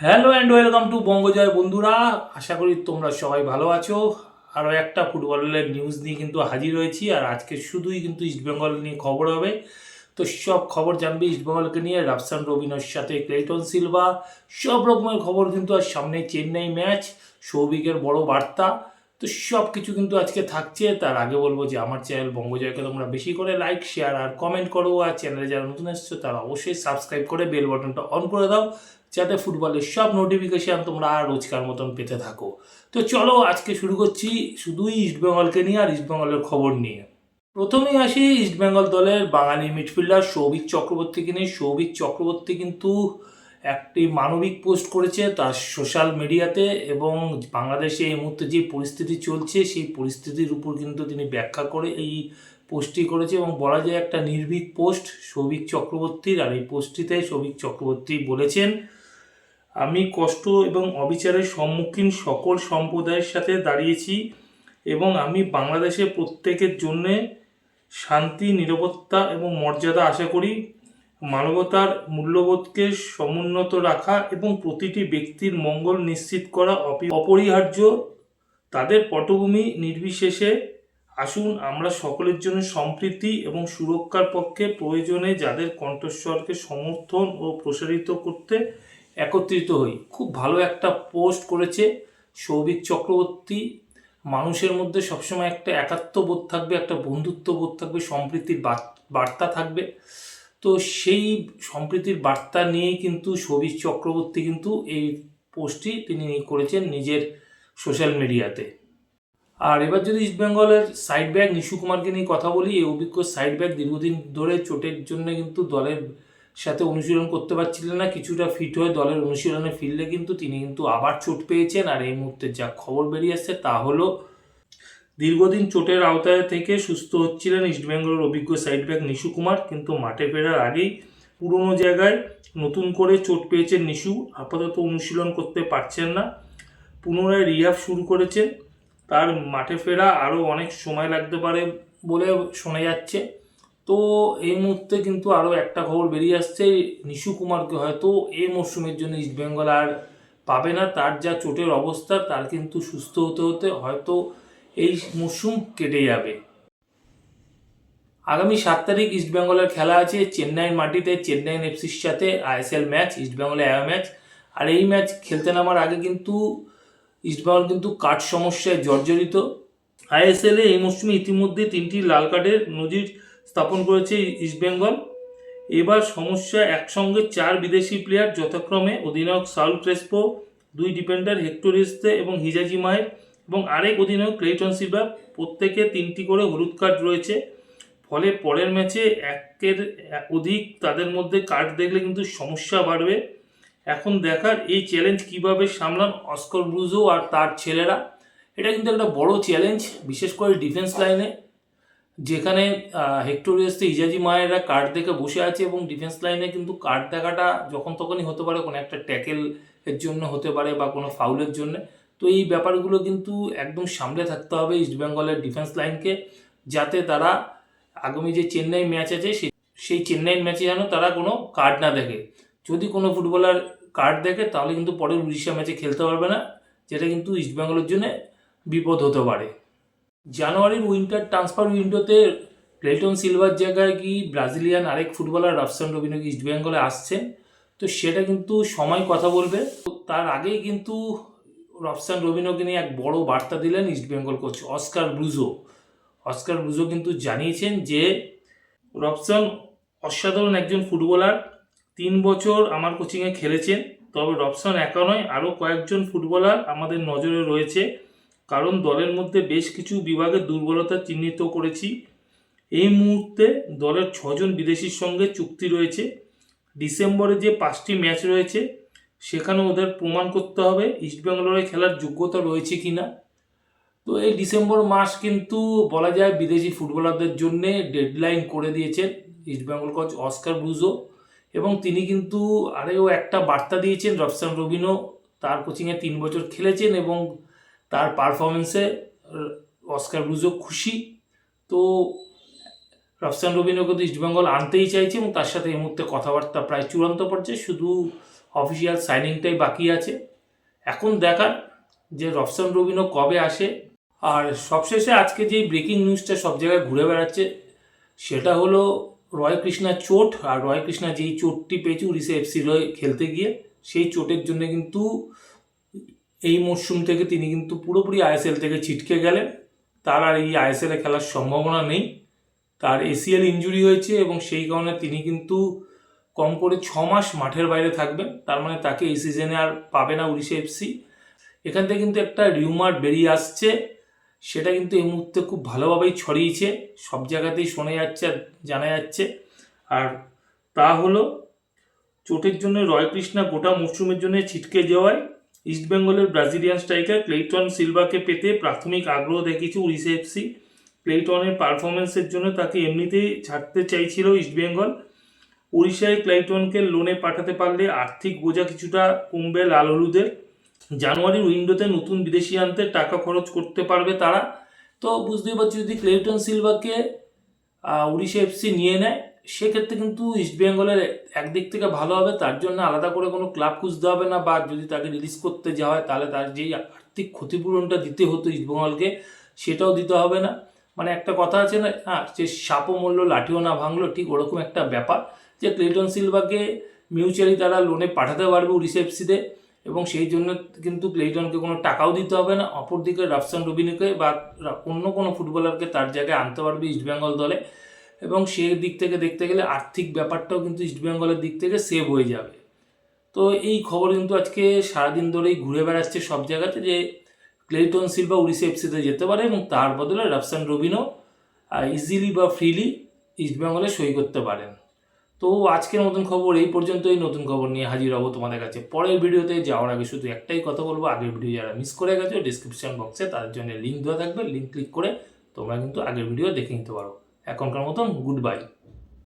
Hello and welcome to Bangajoy বন্ধুরা। আশা করি তোমরা সবাই ভালো আছো। আরও একটা ফুটবলের নিউজ নিয়ে কিন্তু হাজির হয়েছি, আর আজকে শুধুই কিন্তু ইস্টবেঙ্গল নিয়ে খবর হবে। তো সব খবর জানবে ইস্টবেঙ্গলকে নিয়ে রাফসান রবিনোর সাথে ক্লেটন সিলভা সব রকমের খবর কিন্তু আর সামনে চেন্নাই ম্যাচ সৌভিকের বড় বার্তা। তো সব কিছু কিন্তু আজকে থাকছে। তার আগে বলব যে আমার চ্যানেল বঙ্গজয়কে তোমরা বেশি করে লাইক শেয়ার আর কমেন্ট করো। আর চ্যানেলে যারা নতুন এসছো, তারা অবশ্যই সাবস্ক্রাইব করে বেল বাটনটা অন করে দাও, যাতে ফুটবলের সব নোটিফিকেশান তোমরা আর রোজকার মতন পেতে থাকো। তো চলো আজকে শুরু করছি শুধুই ইস্টবেঙ্গলকে নিয়ে আর ইস্টবেঙ্গলের খবর নিয়ে। প্রথমেই আসি ইস্টবেঙ্গল দলের বাঙালি মিডফিল্ডার সৌভিক চক্রবর্তীকে নিয়ে। সৌভিক চক্রবর্তী কিন্তু একটি মানবিক পোস্ট করেছে তার সোশ্যাল মিডিয়াতে এবং বাংলাদেশে এই মুহূর্তে যে পরিস্থিতি চলছে, সেই পরিস্থিতির উপর কিন্তু তিনি ব্যাখ্যা করে এই পোস্টটি করেছে এবং বলা যায় একটা নির্ভীক পোস্ট, সৌভিক চক্রবর্তীর, আর এই পোস্টটিতে সৌভিক চক্রবর্তী বলেছেন, আমি কষ্ট এবং অবিচারের সম্মুখীন সকল সম্প্রদায়ের সাথে দাঁড়িয়েছি এবং আমি বাংলাদেশে প্রত্যেকের জন্যে শান্তি, নিরাপত্তা এবং মর্যাদা আশা করি। মানবতার মূল্যবোধকে সমুন্নত রাখা এবং প্রতিটি ব্যক্তির মঙ্গল নিশ্চিত করা অপি- অপরিহার্য, তাদের পটভূমি নির্বিশেষে আসুন আমরা সকলের জন্য সম্প্রীতি এবং সুরক্ষার পক্ষে প্রয়োজনে যাদের কণ্ঠস্বরকে সমর্থন ও প্রসারিত করতে একত্রিত হই। খুব ভালো একটা পোস্ট করেছে সৌভিক চক্রবর্তী। মানুষের মধ্যে সবসময় একটা একাত্মবোধ থাকবে, একটা বন্ধুত্ববোধ থাকবে, সম্প্রীতির বার্তা থাকবে। তো সেই সম্প্রীতির বার্তা নিয়েই কিন্তু সৌভিক চক্রবর্তী কিন্তু এই পোস্টটি তিনি করেছেন নিজের সোশ্যাল মিডিয়াতে। আর এবার যদি ইস্টবেঙ্গলের সাইড ব্যাক নিশু কুমারকে নিয়ে কথা বলি, এই অভিজ্ঞ সাইড ব্যাক দীর্ঘদিন ধরে চোটের জন্য কিন্তু দলের সাথে অনুশীলন করতে পারছিলেন না, কিছুটা ফিট হয়ে দলের অনুশীলনে ফিরলে কিন্তু তিনি কিন্তু আবার চোট পেয়েছেন। আর এই মুহূর্তে যা খবর বেরিয়ে আসছে তা হলো দীর্ঘদিন চোটের আওতায় থেকে সুস্থ হচ্ছিলেন ইস্টবেঙ্গলের অভিজ্ঞ সাইড ব্যাক নিশু কুমার, কিন্তু মাঠে ফেরার আগেই পুরনো জায়গায় নতুন করে চোট পেয়েছেন নিশু। আপাতত অনুশীলন করতে পারছেন না। পুনরায় রিহাব শুরু করেছেন। তার মাঠে ফেরা আরও অনেক সময় লাগতে পারে বলে শোনা যাচ্ছে। তো এই মুহূর্তে কিন্তু আরও একটা খবর বেরিয়ে আসছে নিশু কুমারকে। হয়তো এই মরশুমের জন্য ইস্টবেঙ্গল আর পাবে না। তার যা চোটের অবস্থা, তার কিন্তু সুস্থ হতে হতে হয়তো এই মরশুম কেটে যাবে। আগামী সাত তারিখ ইস্টবেঙ্গলের খেলা আছে, চেন্নাইয়ের মাটিতে চেন্নাই এফসির সাথে আইএসএল ম্যাচ ইস্টবেঙ্গলে অ্যাওয়ে ম্যাচ। আর এই ম্যাচ খেলতে নামার আগে কিন্তু ইস্টবেঙ্গল কিন্তু কাঠ সমস্যায় জর্জরিত। আইএসএলে এই মরশুমে ইতিমধ্যে তিনটি লাল কার্ডের নজির স্থাপন করেছে ইস্টবেঙ্গল এবার সমস্যা একসঙ্গে চার বিদেশি প্লেয়ার যথাক্রমে অধিনায়ক সাউল ক্রেসপো, দুই ডিফেন্ডার হেক্টর ইস্তে এবং হিজাজি মাহের। এবং আরেক অধিনায়ক ক্লেটন সিলভা প্রত্যেকে তিনটি করে হলুদ কার্ড রয়েছে। ফলে পরের ম্যাচে একের অধিক তাদের মধ্যে কার্ড দেখলে কিন্তু সমস্যা বাড়বে। এখন দেখার এই চ্যালেঞ্জ কীভাবে সামলান অস্কর ব্রুজো আর তার ছেলেরা। এটা কিন্তু একটা বড় চ্যালেঞ্জ বিশেষ করে ডিফেন্স লাইনে যেখানে হেক্টোরিয়াসতে ইজাজি মায়েরা কার্ড দেখে বসে আছে এবং ডিফেন্স লাইনে কিন্তু কার্ড দেখাটা যখন তখনই হতে পারে, কোনো একটা ট্যাকেল এর জন্য হতে পারে বা কোনো ফাউলের জন্য। তো এই ব্যাপারগুলো কিন্তু একদম সামলে থাকতে হবে ইস্টবেঙ্গলের ডিফেন্স লাইনকে যাতে তারা আগামী যে চেন্নাই ম্যাচ আছে সেই সেই চেন্নাই ম্যাচে যেন তারা কোনো কার্ড না দেখে। যদি কোনো ফুটবলার কার্ড দেখে, তাহলে কিন্তু পরের উড়িষ্যা ম্যাচে খেলতে পারবে না, যেটা কিন্তু ইস্টবেঙ্গলের জন্য বিপদ হতে পারে। জানুয়ারির উইন্টার ট্রান্সফার উইন্ডোতে ক্লেটন সিলভার জায়গায় কি ব্রাজিলিয়ান আরেক ফুটবলার রাফসান রবিনো ইস্টবেঙ্গলে আসছেন? তো সেটা কিন্তু সময় কথা বলবে। তার আগেই কিন্তু রফসান রবিনোকে নিয়ে এক বড় বার্তা দিলেন East Bengal coach Oscar Bruzon. Oscar Bruzon কিন্তু জানিয়েছেন যে, রফসান অসাধারণ একজন ফুটবলার, তিন বছর আমার কোচিংয়ে খেলেছেন, তবে রবসন একা নয়, আরও কয়েকজন ফুটবলার আমাদের নজরে রয়েছে, কারণ দলের মধ্যে বেশ কিছু বিভাগে দুর্বলতা চিহ্নিত করেছি। এই মুহূর্তে দলের ছজন বিদেশির সঙ্গে চুক্তি রয়েছে। ডিসেম্বরে যে পাঁচটি ম্যাচ রয়েছে সেখানে ওদের প্রমাণ করতে হবে ইস্টবেঙ্গলের খেলার যোগ্যতা রয়েছে কি না তো এই ডিসেম্বর মাস কিন্তু বলা যায় বিদেশি ফুটবলারদের জন্য ডেডলাইন করে দিয়েছেন ইস্টবেঙ্গল কোচ অস্কার ব্রুজো এবং তিনি কিন্তু আরেও একটা বার্তা দিয়েছেন, রফসান রবিনো তার কোচিংয়ে তিন বছর খেলেছেন এবং তার পারফরমেন্সে অস্কার ব্রুজো খুশি। তো রফসান রবিনোকে কিন্তু ইস্টবেঙ্গল আনতেই চাইছে এবং তার সাথে এই মুহূর্তে কথাবার্তা প্রায় চূড়ান্ত পর্যায়ে। শুধু অফিসিয়াল সাইনিংটাই বাকি আছে। এখন দেখার যে রফসান রবিনও কবে আসে। আর সবশেষে আজকে যেই ব্রেকিং নিউজটা সব জায়গায় ঘুরে বেড়াচ্ছে, সেটা হলো রয় কৃষ্ণার চোট। আর রয় কৃষ্ণা যেই চোটটি পেয়েছে উড়িষ্যা এফসির হয়ে খেলতে গিয়ে, সেই চোটের জন্য কিন্তু এই মরশুম থেকে তিনি কিন্তু পুরোপুরি আইএসএল থেকে ছিটকে গেলেন। তার আর এই আইএসএলে খেলার সম্ভাবনা নেই। তার এসিএল ইঞ্জুরি হয়েছে এবং সেই কারণে তিনি কিন্তু কম করে ছ মাস মাঠের বাইরে থাকবেন তার মানে তাকে এই সিজনে আর পাবে না উড়িষ্যা এফসি এখান থেকে কিন্তু একটা রিউমার বেরিয়ে আসছে। সেটা কিন্তু এই মুহূর্তে খুব ভালোভাবেই ছড়িয়েছে। সব জায়গাতেই শোনা যাচ্ছে আর জানা যাচ্ছে। আর তা হলো, চোটের জন্য রয় কৃষ্ণা গোটা মরশুমের জন্য ছিটকে যাওয়ায় ইস্টবেঙ্গলের ব্রাজিলিয়ান স্ট্রাইকার ক্লেইটন সিলভাকে পেতে প্রাথমিক আগ্রহ দেখিয়েছে উড়িষ্যা এফসি ক্লেইটনের পারফরমেন্সের জন্য তাকে এমনিতেই ছাড়তে চাইছিল ইস্টবেঙ্গল উড়িষ্যায় ক্লাইটনকে লোনে পাঠাতে পারলে আর্থিক বোঝা কিছুটা কমবে লাল হলুদের। জানুয়ারির উইন্ডোতে নতুন বিদেশি আনতে টাকা খরচ করতে পারবে তারা। তো বুঝতেই পারছি যদি ক্লেটন সিলভাকে উড়িষ্যা এফসি নিয়ে নেয়, সেক্ষেত্রে কিন্তু ইস্টবেঙ্গলের একদিক থেকে ভালো হবে। তার জন্য আলাদা করে কোনো ক্লাব খুঁজতে হবে না বা যদি তাকে রিলিজ করতে যাওয়া হয়, তাহলে তার যেই আর্থিক ক্ষতিপূরণটা দিতে হতো ইস্টবেঙ্গলকে সেটাও দিতে হবে না। মানে একটা কথা আছে না হ্যাঁ যে সাপও মূল্য লাঠিও না ভাঙলো, ঠিক ওরকম একটা ব্যাপার। যে ক্লেটন সিলভাকে মিউচুয়ালি তারা লোনে পাঠাতে পারবে উড়িষ্যাফসিতে এবং সেই জন্য কিন্তু ক্লেটনকে কোনো টাকাও দিতে হবে না। অপরদিকে রাফসান রবিনকে বা অন্য কোনো ফুটবলারকে তার জায়গায় আনতে পারবে ইস্টবেঙ্গল দলে। এবং সেই দিক থেকে দেখতে গেলে আর্থিক ব্যাপারটাও কিন্তু ইস্টবেঙ্গলের দিক থেকে সেভ হয়ে যাবে। তো এই খবর কিন্তু আজকে সারাদিন ধরেই ঘুরে বেড়াচ্ছে সব জায়গাতে যে ক্লেটন সিলভা উড়িষ্যা এফসিতে যেতে পারে এবং তার বদলে রাফসান রবিনও ইজিলি বা ফ্রিলি ইস্টবেঙ্গলে সই করতে পারেন। তো আজকের মতন খবর এই পর্যন্তই। নতুন খবর নিয়ে হাজির হব তোমাদের কাছে। পরের ভিডিওতে যাওয়ার আগে শুধু একটাই কথা বলব, আগের ভিডিও যারা মিস করে গেছে ডিসক্রিপশন বক্সে তার জন্য লিঙ্ক দেওয়া থাকবে। লিঙ্ক ক্লিক করে তোমরা কিন্তু আগের ভিডিও দেখে নিতে পারো। এখনকার মতন গুড বাই